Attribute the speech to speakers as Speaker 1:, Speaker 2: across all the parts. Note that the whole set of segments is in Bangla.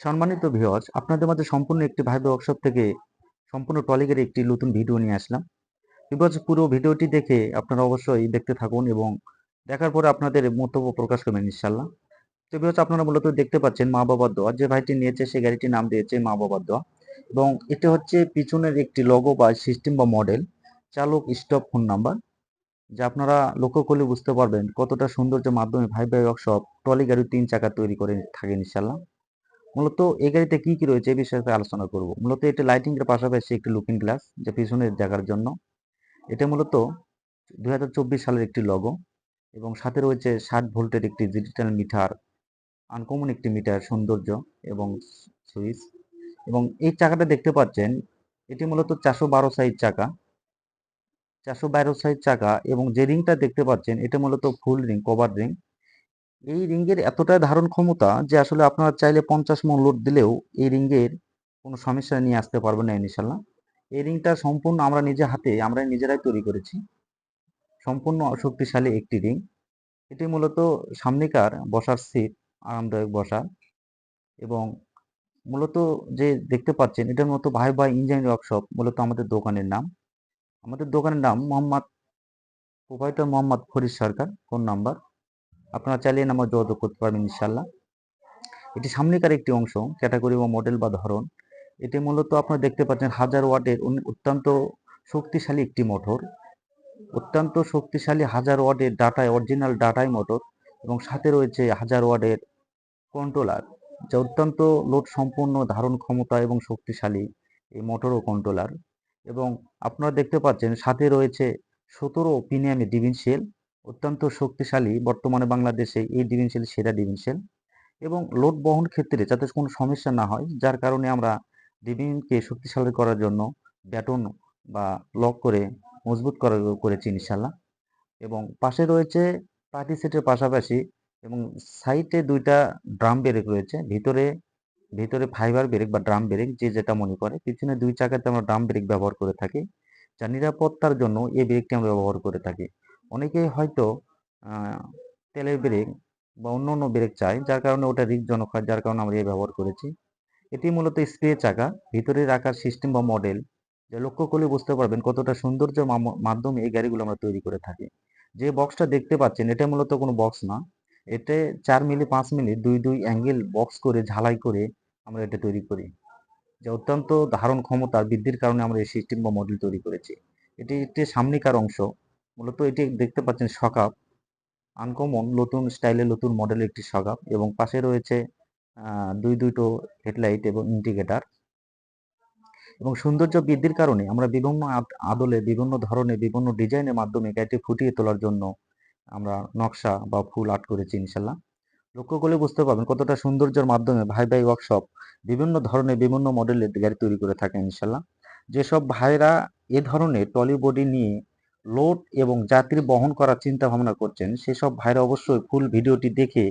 Speaker 1: সম্মানিত ভিউয়ার্স আপনাদের মাঝে সম্পূর্ণ একটি ভাইবে ওয়ার্কশপ থেকে সম্পূর্ণ টলিগের একটি নতুন ভিডিও নিয়ে আসলাম। ভিউয়ার্স পুরো ভিডিওটি দেখে আপনারা অবশ্যই দেখতে থাকুন এবং দেখার পরে আপনাদের মন্তব্য প্রকাশ করবেন ইনশাল্লাহ তো ভিউয়ার্স আপনারা মূলত দেখতে পাচ্ছেন মা বাবার দোয়া। যে ভাইটি নিয়েছে সেই গাড়িটির নাম দিয়েছে মা বাবার দোয়া। এবং এটা হচ্ছে পিছনের একটি লগো বা সিস্টেম বা মডেল চালক স্টপ ফোন নাম্বার যা আপনারা লক্ষ্য করলে বুঝতে পারবেন কতটা সৌন্দর্যের মাধ্যমে ভাই ভাই ওয়ার্কশপ ট্রলি গাড়ি তিন চাকা তৈরি করে থাকেন ইনশাল্লাহ মূলত এই গাড়িতে কি কি রয়েছে এই বিষয়ে আলোচনা করব। মূলত এটি লাইটিং এর পাশাপাশি একটি লুকিং গ্লাস যা পিছনে দেখার জন্য। এটা মূলত দু হাজার চব্বিশ সালের একটি লগো এবং সাথে রয়েছে ষাট ভোল্টের একটি ডিজিটাল মিটার আনকমন একটি মিটার সৌন্দর্য এবং সুইচ এবং এই চাকাটা দেখতে পাচ্ছেন, এটি মূলত চারশো বারো সাইজ চাকা। চারশো বারো সাইজ চাকা এবং যে রিংটা দেখতে পাচ্ছেন, এটা মূলত ফুল রিং কভার রিং। এই রিংয়ের এতটাই ধারণ ক্ষমতা যে আসলে আপনারা চাইলে পঞ্চাশ মন লোড দিলেও এই রিংয়ের কোনো সমস্যা নিয়ে আসতে পারবেন না ইনশাল্লাহ এই রিংটা সম্পূর্ণ আমরা নিজে হাতে, আমরা নিজেরাই তৈরি করেছি। সম্পূর্ণ শক্তিশালী একটি রিং। এটি মূলত সামনেকার বসার সিট আরামদায়ক বসার এবং মূলত যে দেখতে পাচ্ছেন, এটার মতো ভাই ভাই ইঞ্জিনিয়ারিং ওয়ার্কশপ মূলত আমাদের দোকানের নাম। আমাদের দোকানের নাম Mohammad provider Mohammad Farid Sarkar, phone number. আপনারা চাইলে নাম্বার যোগাযোগ করতে পারবেন ইনশাল্লাহ এটি সামনেকার একটি অংশ, ক্যাটাগরি বা মডেল বা ধরন। এটি মূলত আপনারা দেখতে পাচ্ছেন হাজার ওয়াটের উন- অত্যন্ত শক্তিশালী একটি মোটর। অত্যন্ত শক্তিশালী হাজার ওয়াটের ডাটায়, অরিজিনাল ডাটাই মোটর এবং সাথে রয়েছে হাজার ওয়াটের কন্ট্রোলার, যা অত্যন্ত লোড সম্পূর্ণ ধারণ ক্ষমতা এবং শক্তিশালী এই মোটর ও কন্ট্রোলার। এবং আপনারা দেখতে পাচ্ছেন সাথে রয়েছে সতেরো পিনিয়ামে ডিভিনশিয়াল অত্যন্ত শক্তিশালী বর্তমানে বাংলাদেশে এই ডিভিনশিয়াল সেরা ডিভিনশিয়াল এবং লোড বহন ক্ষেত্রে যাতে কোনো সমস্যা না হয়, যার কারণে আমরা ডিভিনকে শক্তিশালী করার জন্য ব্যাটন বা লক করে মজবুত করা করেছি ইনশাল্লাহ এবং পাশে রয়েছে পার্টি সেটের পাশাপাশি এবং সাইডে দুইটা ড্রাম ব্রেক রয়েছে, ভিতরে ভিতরে ফাইবার ব্রেক বা ড্রাম ব্রেক যে যেটা মনে করে, পিছনে দুই চাকাতে আমরা ড্রাম ব্রেক ব্যবহার করে থাকি যা নিরাপত্তার জন্য এই ব্রেকটি আমরা ব্যবহার করে থাকি। অনেকেই হয়তো তেলের ব্রেক বা অন্য অন্য ব্রেক চাই যার কারণে ওটা রিস্কজনক হয়, যার কারণে আমরা এই ব্যবহার করেছি। এটি মূলত স্প্রে চাকা ভিতরে রাখার সিস্টেম বা মডেল যা লক্ষ্য করলে বুঝতে পারবেন কতটা সৌন্দর্যের মাম- মাধ্যমে এই গাড়িগুলো আমরা তৈরি করে থাকি। যে বক্সটা দেখতে পাচ্ছেন, এটা মূলত কোনো বক্স না। এতে চার মিলি পাঁচ মিলি দুই দুই অ্যাঙ্গেল বক্স করে, ঝালাই করে আমরা এটা তৈরি করি। যা অত্যন্ত ধারণ ক্ষমতা বৃদ্ধির কারণে আমরা এই সিস্টেম বা মডেল তৈরি করেছি। এটি একটি সামনিকার অংশ। মূলত এটি দেখতে পাচ্ছেন সকাপ। আনকমন নতুন স্টাইলে নতুন মডেলের একটি সকাপ এবং পাশে রয়েছে দুই দুটো হেডলাইট এবং ইন্ডিকেটার এবং সৌন্দর্য বৃদ্ধির কারণে আমরা বিভিন্ন আদ- আদলে বিভিন্ন ধরনের, বিভিন্ন ডিজাইনের মাধ্যমে গাড়িটি ফুটিয়ে তোলার জন্য আমরা নকশা বা ফুল আর্ট করেছি ইনশাল্লাহ। লক্ষ্য করলে বুঝতে পারবেন কতটা সৌন্দর্যের মাধ্যমে ভাই ভাই ওয়ার্কশপ বিভিন্ন ধরনের, বিভিন্ন মডেলের গাড়ি তৈরি করে থাকে, ইনশাল্লাহ। যেসব ভাইরা এ ধরনের টলি বডি নিয়ে লোড এবং যাত্রী বহন করার চিন্তা ভাবনা করছেন, সেসব ভাইরা অবশ্যই ফুল ভিডিওটি দেখে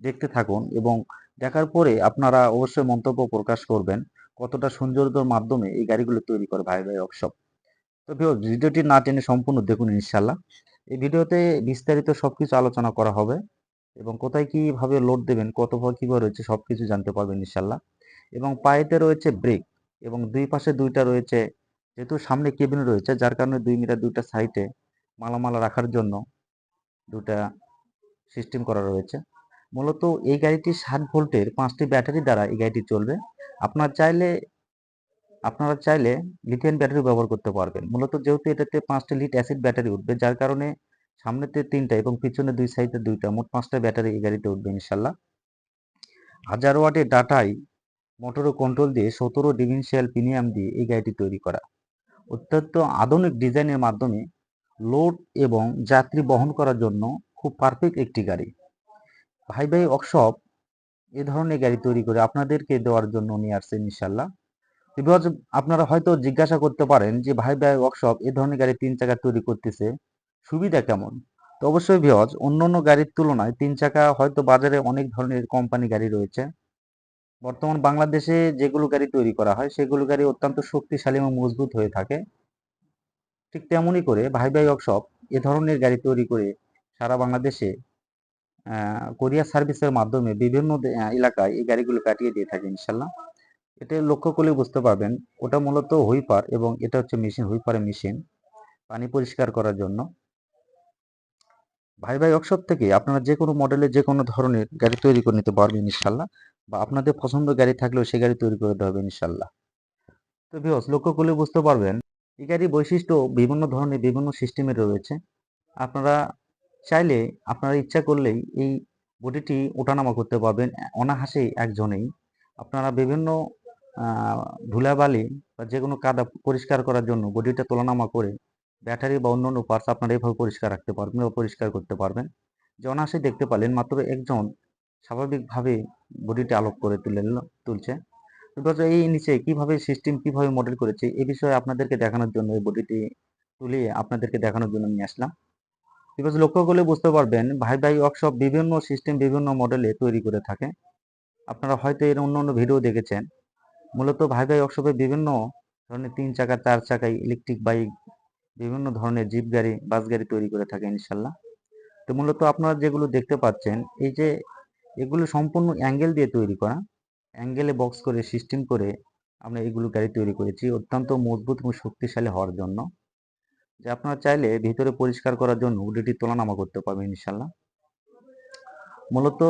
Speaker 1: দেখতে থাকুন এবং দেখার পরে আপনারা অবশ্যই মন্তব্য প্রকাশ করবেন কতটা সৌন্দর্যের মাধ্যমে এই গাড়িগুলো তৈরি করে ভাই ভাই ওয়ার্কশপ তো ভিডিওটি না টেনে সম্পূর্ণ দেখুন, ইনশাল্লাহ। এই ভিডিওতে বিস্তারিত সবকিছু আলোচনা করা হবে। এবং কোথায় কীভাবে লোড দেবেন কতভাবে কীভাবে রয়েছে সব কিছু জানতে পারবেন ইনশাল্লাহ এবং পায়েতে রয়েছে ব্রেক এবং দুই পাশে দুইটা রয়েছে, যেহেতু সামনে কেবিন রয়েছে, যার কারণে দুই মিটার দুইটা সাইডে মালামালা রাখার জন্য দুটা সিস্টেম করা রয়েছে। মূলত এই গাড়িটি ষাট ভোল্টের পাঁচটি ব্যাটারি দ্বারা এই গাড়িটি চলবে। আপনার চাইলে, আপনারা চাইলে লিথিয়াম ব্যাটারি ব্যবহার করতে পারবেন। মূলত যেহেতু এটাতে পাঁচটি লিড অ্যাসিড ব্যাটারি উঠবে, যার কারণে সামনেতে তিনটা এবং পিছনে দুই সাইডে দুইটা, মোট পাঁচটা ব্যাটারি এই গাড়িতে উঠবে ইনশাল্লাহ। হাজার ওয়াটের ডাটাই মোটর কন্ট্রোল দিয়ে সতেরো ডিভিনশিয়াল প্রিমিয়াম দিয়ে এই গাড়িটি তৈরি করা। অত্যন্ত আধুনিক ডিজাইনের মাধ্যমে লোড এবং যাত্রী বহন করার জন্য খুব পারফেক্ট একটি গাড়ি। ভাই ভাই ওয়ার্কশপ এ ধরনের গাড়ি তৈরি করে আপনাদেরকে দেওয়ার জন্য নিয়ে আসছে ইনশাল্লাহ। বিকজ আপনারা হয়তো জিজ্ঞাসা করতে পারেন যে ভাই ভাই ওয়ার্কশপ এ ধরনের গাড়ি তিন চাকা তৈরি করতেছে সুবিধা কেমন? তো অবশ্যই ভিওজ অন্য গাড়ির তুলনায় তিন চাকা হয়তো বাজারে অনেক ধরনের কোম্পানি গাড়ি রয়েছে। বর্তমান বাংলাদেশে যেগুলো গাড়ি তৈরি করা হয়, সেগুলো গাড়ি অত্যন্ত শক্তিশালী এবং মজবুত হয়ে থাকে। ঠিক তেমনই করে ভাই ভাই ওয়ার্কশপ এ ধরনের গাড়ি তৈরি করে সারা বাংলাদেশে কোরিয়ার সার্ভিসের মাধ্যমে বিভিন্ন এলাকায় এই গাড়িগুলো কাটিয়ে দিয়ে থাকে ইনশাল্লাহ এটা লক্ষ্য করলে বুঝতে পারবেন, ওটা মূলত হুইপার এবং এটা হচ্ছে মেশিন হুইপারের মেশিন পানি পরিষ্কার করার জন্য। ভাই ভাই ওয়ার্কশপ থেকে আপনারা যে কোনো মডেলের যে কোনো ধরনের গাড়ি তৈরি করে নিতে পারবেন ইনশাল্লাহ বা আপনাদের পছন্দ গাড়ি থাকলেও সে গাড়ি তৈরি করে দেওয়া হবে ইনশাল্লাহ। তো ভিউস লক্ষ্য করলে বুঝতে পারবেন, এই গাড়ির বৈশিষ্ট্য বিভিন্ন ধরনের বিভিন্ন সিস্টেমে রয়েছে। আপনারা চাইলে আপনারা ইচ্ছা করলেই এই বডিটি ওঠানামা করতে পারবেন অনাহাসেই একজনেই। আপনারা বিভিন্ন ধুলাবালি বা যে কোনো কাদা পরিষ্কার করার জন্য বডিটা তোলানামা করে ব্যাটারি বা অন্যান্য পার্টস আপনারা এভাবে পরিষ্কার রাখতে পারবেন বা পরিষ্কার করতে পারবেন। যে অনায়াসে দেখতে পারলেন মাত্র একজন স্বাভাবিকভাবে বডিটি আলোক করে তুলে তুলছে। বিকজ এই নিচে কীভাবে সিস্টেম কীভাবে মডেল করেছে এই বিষয়ে আপনাদেরকে দেখানোর জন্য এই বডিটি তুলিয়ে আপনাদেরকে দেখানোর জন্য নিয়ে আসলাম। বিকজ লক্ষ্য করলে বুঝতে পারবেন, ভাই ভাই ওয়ার্কশপ বিভিন্ন সিস্টেম বিভিন্ন মডেলে তৈরি করে থাকে। আপনারা হয়তো এর অন্য অন্য ভিডিও দেখেছেন। মূলত ভাই ভাই ওয়ার্কশপে বিভিন্ন ধরনের তিন চাকা চার চাকায় ইলেকট্রিক বাইক বিভিন্ন ধরনের জিপ গাড়ি, বাস গাড়ি তৈরি করে থাকে ইনশাল্লাহ। তো মূলত আপনারা যেগুলো দেখতে পাচ্ছেন, এই যে এগুলো সম্পূর্ণ অ্যাঙ্গেল দিয়ে তৈরি করা। অ্যাঙ্গেলে বক্স করে, সিস্টেম করে আমরা এগুলো গাড়ি তৈরি করেছি, অত্যন্ত মজবুত এবং শক্তিশালী হওয়ার জন্য। যে আপনারা চাইলে ভিতরে পরিষ্কার করার জন্য উডিটি তোলানামা করতে পারবেন ইনশাল্লাহ। মূলত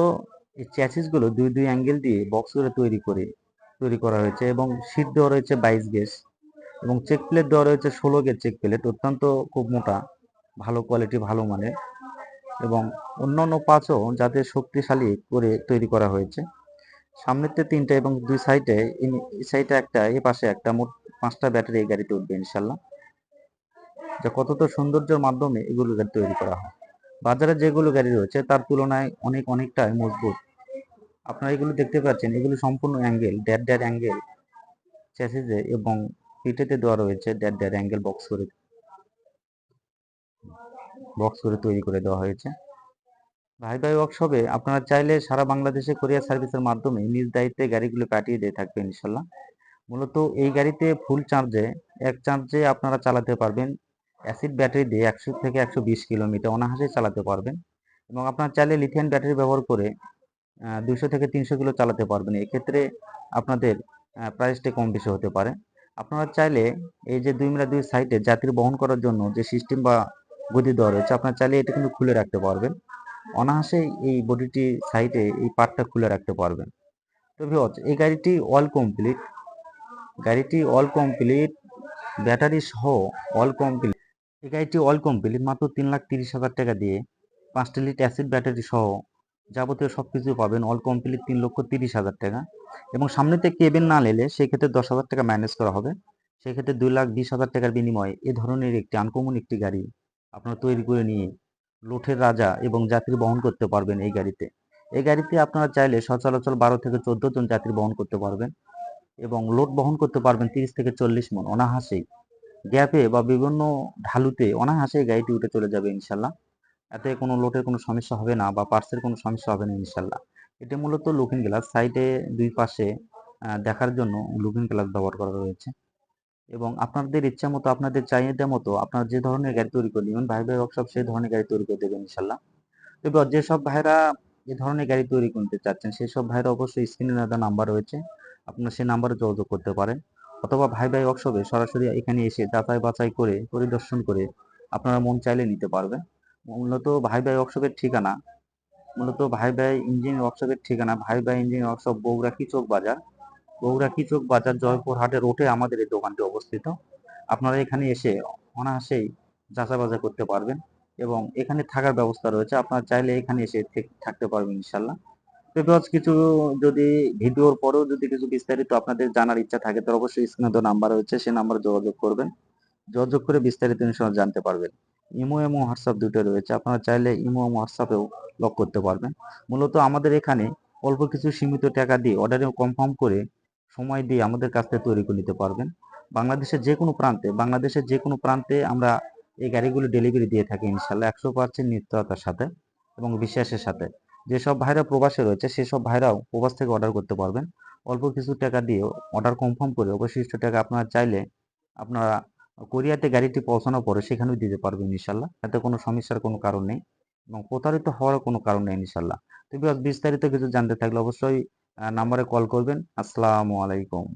Speaker 1: এই চ্যাসিসগুলো দুই দুই অ্যাঙ্গেল দিয়ে বক্স করে তৈরি করে, তৈরি করা হয়েছে এবং সিট দেওয়া রয়েছে বাইশ গেজ এবং চেক প্লেট দেওয়া রয়েছে ষোলো গেজ চেক প্লেট অত্যন্ত খুব মোটা, ভালো কোয়ালিটি ভালো মানের এবং অন্যান্য পাঁচও যাতে শক্তিশালী করে তৈরি করা হয়েছে। সামনেতে তিনটা এবং দুই সাইডে এই সাইডে একটা, এই পাশে একটা, মোট পাঁচটা ব্যাটারি এই গাড়িতে উঠবে ইনশাল্লাহ যে কতটা সৌন্দর্যের মাধ্যমে এগুলো গাড়ি তৈরি করা হয়। বাজারে যেগুলো গাড়ি রয়েছে, তার তুলনায় অনেক, অনেকটাই মজবুত। আপনারা এগুলো দেখতে পাচ্ছেন, এগুলো সম্পূর্ণ অ্যাঙ্গেল ড্যাড ড্যাড অ্যাঙ্গেল চ্যাসিসে এবং পিঠেতে দেওয়া রয়েছে ড্যাড ড্যাড অ্যাঙ্গেল বক্স করে বক্স করে তৈরি করে দেওয়া হয়েছে। ভাই ভাই ওয়ার্কশপে আপনারা চাইলে সারা বাংলাদেশে কোরিয়ার সার্ভিসের মাধ্যমে নিজ দায়িত্বে গাড়িগুলো পাঠিয়ে দিয়ে থাকবে ইনশাল্লাহ মূলত এই গাড়িতে ফুল চার্জে এক চার্জে আপনারা চালাতে পারবেন অ্যাসিড ব্যাটারি দিয়ে একশো থেকে একশো বিশ কিলোমিটার অনাহাসে চালাতে পারবেন এবং আপনারা চাইলে লিথিয়ান ব্যাটারি ব্যবহার করে দুশো থেকে তিনশো কিলো চালাতে পারবেন। এক্ষেত্রে আপনাদের প্রাইসটা কম বেশি হতে পারে। আপনারা চাইলে এই যে দুই মিলা দুই সাইডে যাত্রী বহন করার জন্য যে সিস্টেম বা গদি দেওয়া রয়েছে, আপনারা চাইলে এটা কিন্তু খুলে রাখতে পারবেন। অনায়াসে এই বডিটি সাইডে এই পার্টটা খুলে রাখতে পারবেন। তো ভিউয়ার্স এই গাড়িটি অল কমপ্লিট গাড়িটি অল কমপ্লিট ব্যাটারি সহ অল কমপ্লিট এই গাড়িটি অল কমপ্লিট মাত্র তিন লাখ তিরিশ হাজার টাকা দিয়ে পাঁচটা লিট অ্যাসিড ব্যাটারি সহ যাবতীয় সব কিছু পাবেন। অল কমপ্লিট তিন লক্ষ তিরিশ হাজার টাকা। এবং সামনেতে কেবিন না নিলে সেক্ষেত্রে দশ হাজার টাকা ম্যানেজ করা হবে। সেক্ষেত্রে দুই লাখ বিশ হাজার টাকার বিনিময়ে এ ধরনের একটি আনকমন একটি গাড়ি আপনারা তৈরি করে নিয়ে লোঠের রাজা এবং যাত্রী বহন করতে পারবেন এই গাড়িতে। এই গাড়িতে আপনারা চাইলে সচরাচর বারো থেকে চোদ্দ জন যাত্রী বহন করতে পারবেন এবং লোড বহন করতে পারবেন তিরিশ থেকে চল্লিশ মন অনাহাসেই গ্যাপে বা বিভিন্ন ঢালুতে অনাহাসে গাড়িটি উঠে চলে যাবে ইনশাল্লাহ। এতে কোনো লোটের কোনো সমস্যা হবে না বা পার্সের কোনো সমস্যা হবে না ইনশাল্লাহ। এটা মূলত লুকিং গ্লাস সাইডে দুই পাশে দেখার জন্য লুকিং গ্লাস ব্যবহার করা রয়েছে এবং আপনাদের ইচ্ছা মতো, আপনাদের চাহিদা মতো, আপনারা যে ধরনের গাড়ি তৈরি করে নেবেন ভাই ভাই ওয়ার্কশপ সেই ধরনের গাড়ি তৈরি করে দেবেন, ইনশাল্লাহ। এবার যেসব ভাইরা যে ধরনের গাড়ি তৈরি করতে চাচ্ছেন, সেই সব ভাইরা অবশ্যই স্ক্রিনে দেওয়া নাম্বার রয়েছে। আপনারা সেই নাম্বারে যোগাযোগ করতে পারেন। অথবা ভাই ভাই ওয়ার্কশপে সরাসরি এখানে এসে যাচাই বাছাই করে, পরিদর্শন করে আপনারা মন চাইলে নিতে পারবেন। মূলত ভাই ভাই ওয়ার্কশপের ঠিকানা মূলত ভাই ভাই ইঞ্জিন ওয়ার্কশপের ঠিকানা, ভাই ভাই ইঞ্জিন ওয়ার্কশপ বগুড়া কিচক বাজার। বগুড়া কিচক বাজার, জয়পুর হাটের রোডে আমাদের এই দোকানটি অবস্থিত। আপনারা এখানে এসে অনায়াসেই যাচাই বাছাই করতে পারবেন এবং এখানে থাকার ব্যবস্থা রয়েছে। আপনারা চাইলে এখানে এসে থেক- থাকতে পারবেন ইনশাল্লাহ বিকজ কিছু যদি ভিডিওর পরেও যদি কিছু বিস্তারিত আপনাদের জানার ইচ্ছা থাকে তো অবশ্যই স্ক্রিনে তো নাম্বার রয়েছে, সেই নাম্বারে যোগাযোগ করবেন। যোগাযোগ করে বিস্তারিত জানতে পারবেন। ইমো এবং হোয়াটসঅ্যাপ দুটো রয়েছে। আপনারা চাইলে ইমো এবং হোয়াটসঅ্যাপেও লক করতে পারবেন। মূলত আমাদের এখানে অল্প কিছু সীমিত টাকা দিয়ে অর্ডারে কনফার্ম করে সময় দিয়ে আমাদের কাছ থেকে তৈরি করে নিতে পারবেন। বাংলাদেশের যে কোনো প্রান্তে, বাংলাদেশের যে কোনো প্রান্তে আমরা এই গাড়িগুলো ডেলিভারি দিয়ে থাকি ইনশাল্লাহ একশো পার্সেন্ট নিশ্চয়তার সাথে এবং বিশ্বাসের সাথে। যেসব ভাইরা প্রবাসে রয়েছে, সেসব ভাইরাও প্রবাস থেকে অর্ডার করতে পারবেন। অল্প কিছু টাকা দিয়ে অর্ডার কনফার্ম করে অবশিষ্ট টাকা আপনারা চাইলে আপনারা কোরিয়াতে গাড়িটি পৌঁছানোর পরে সেখানেও দিতে পারবেন ইনশাল্লাহ এতে কোনো সমস্যার কোনো কারণ নেই। এবং প্রতারিত হওয়ার কোনো কারণ নেই ইনশাল্লাহ তো বিস্তারিত কিছু জানতে থাকলে অবশ্যই নাম্বারে কল করবেন। আসসালামু আলাইকুম।